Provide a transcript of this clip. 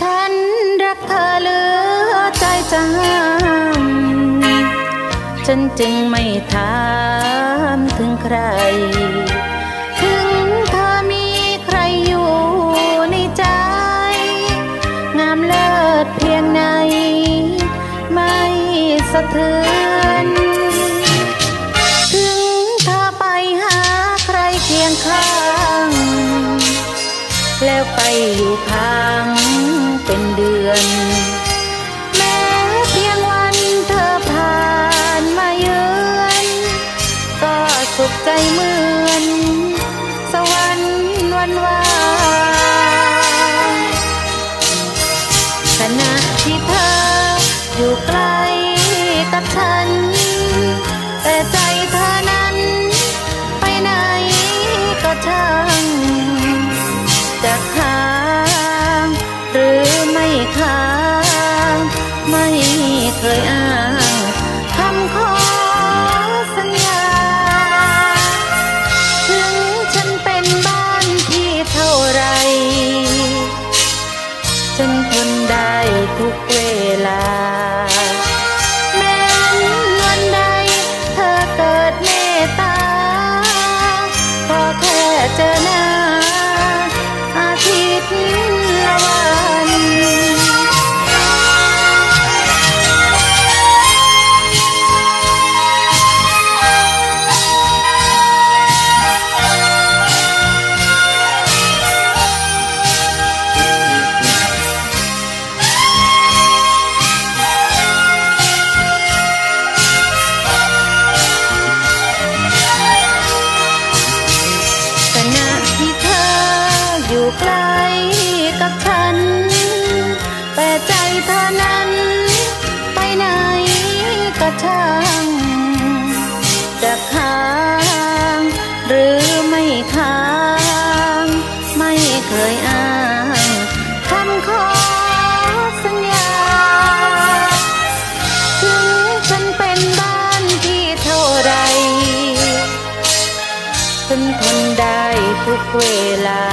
ฉันรักเธอเหลือใจจัง ฉันจึงไม่ถามถึงใคร ถึงเธอมีใครอยู่ในใจ งามเลิศเพียงไหน ไม่สะเทือน แล้วไปอยู่ข้างเป็นเดือน แม้เพียงวันเธอผ่านมาเยือนก็สุขใจเหมือน สวรรค์วันวานขณะที่เธออยู่ใกล้กับฉัน ไม่ค้าง ไม่เคยอ้างคำขอสัญญา ถึงฉันเป็นบ้านที่เท่าไร ฉันทนได้ทุกเวลาแม้วันใดเธอเกิดเมตตาขอแค่เจอ กับฉัน แต่ใจเธอนั้น ไปไหนก็ช่างจะค้างหรือไม่ค้าง ไม่เคยอ้างคำขอสัญญา ถึงฉันเป็นบ้านที่เท่าไรฉันทนได้ทุกเวลา